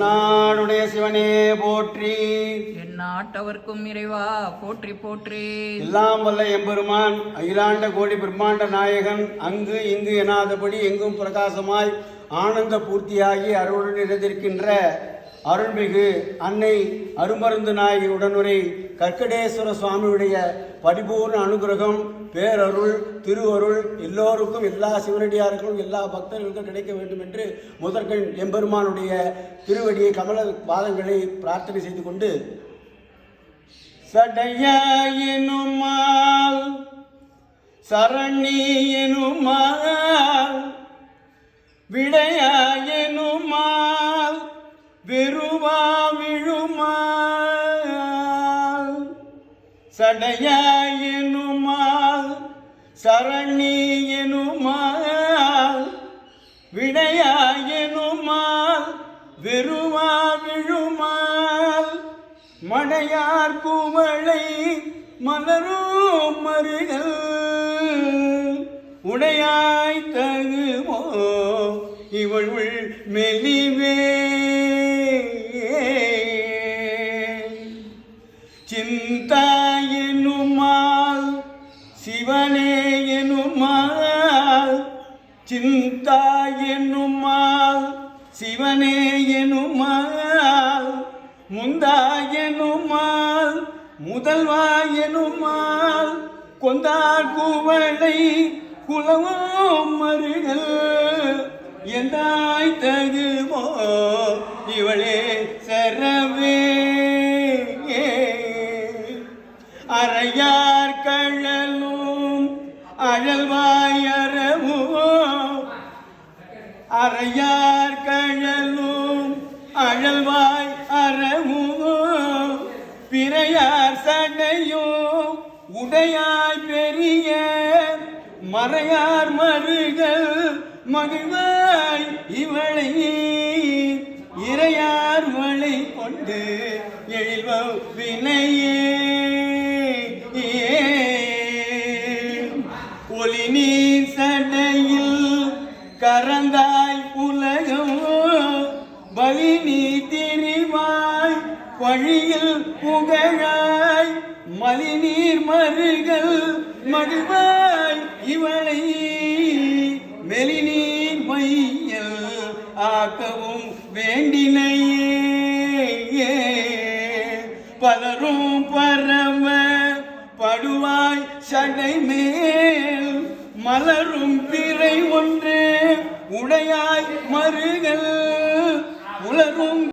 நாடுடைய சிவனே போற்றி. நாட்டவர்க்கும் இறைவா போற்றி போற்றி. எல்லாம் வல்ல எம்பெருமான் அகிலாண்ட கோடி பிரம்மாண்ட நாயகன் அங்கு இங்கு எனாதபடி எங்கும் பிரகாசமாய் ஆனந்த பூர்த்தியாகி அருளுடன் நிறைந்திருக்கின்ற அருள்மிகு அன்னை அருமருந்து நாயகி உடனுரை கற்கடேஸ்வர சுவாமியுடைய பரிபூர்ண அனுகிரகம் பேரருள் திருவருள் எல்லோருக்கும் எல்லா சிவனடியாருக்கும் எல்லா பக்தர்களுக்கும் கிடைக்க வேண்டும் என்று முதற்கண் எம்பெருமானுடைய திருவடியை கமல பாதங்களை பிரார்த்தனை செய்து கொண்டு சடையனுமால் சரணியனுமால் விடையாயனுமால் வெறும் சடையாயினுமால் சரணியனுமால் வினையாயினுமால் வெறுவா விழுமால் மடையார் குமளை மலரும் மருகள் உடையாய் தகுமோ இவள் உள் மெலிவே. சிந்தாயனுமால் சிவனே எனுமால் சிந்தாயனுமால் சிவனே எனுமால் முந்தாயனுமால் முதல்வாயனுமால் கொந்தார் குவளை குலவும் மருகள் எந்தாய் தகுமோ இவளே அழல்வாயறவும் அறையார் கழலும் அழல்வாய் அறவும் பிறையார் சடையும் உடையாய் பெரிய மறையார் மருகள் மகிழ்வாய் இவளை இறையார் வழி கொண்டு எழுவ வினையே. நீ சடையில் கரந்தாய் உலகம் பலி நீ திரிவாய் வழியில் புகழாய் மலிநீர் மருகள் மகிழ்வாய் இவளை மெலிநீர் மையல் ஆக்கவும் வேண்டினையே. பலரும் பரவ படுவாய் சடை மேல் மலரும் பிறை ஒன்று உடையாய் மருகள் உலரும்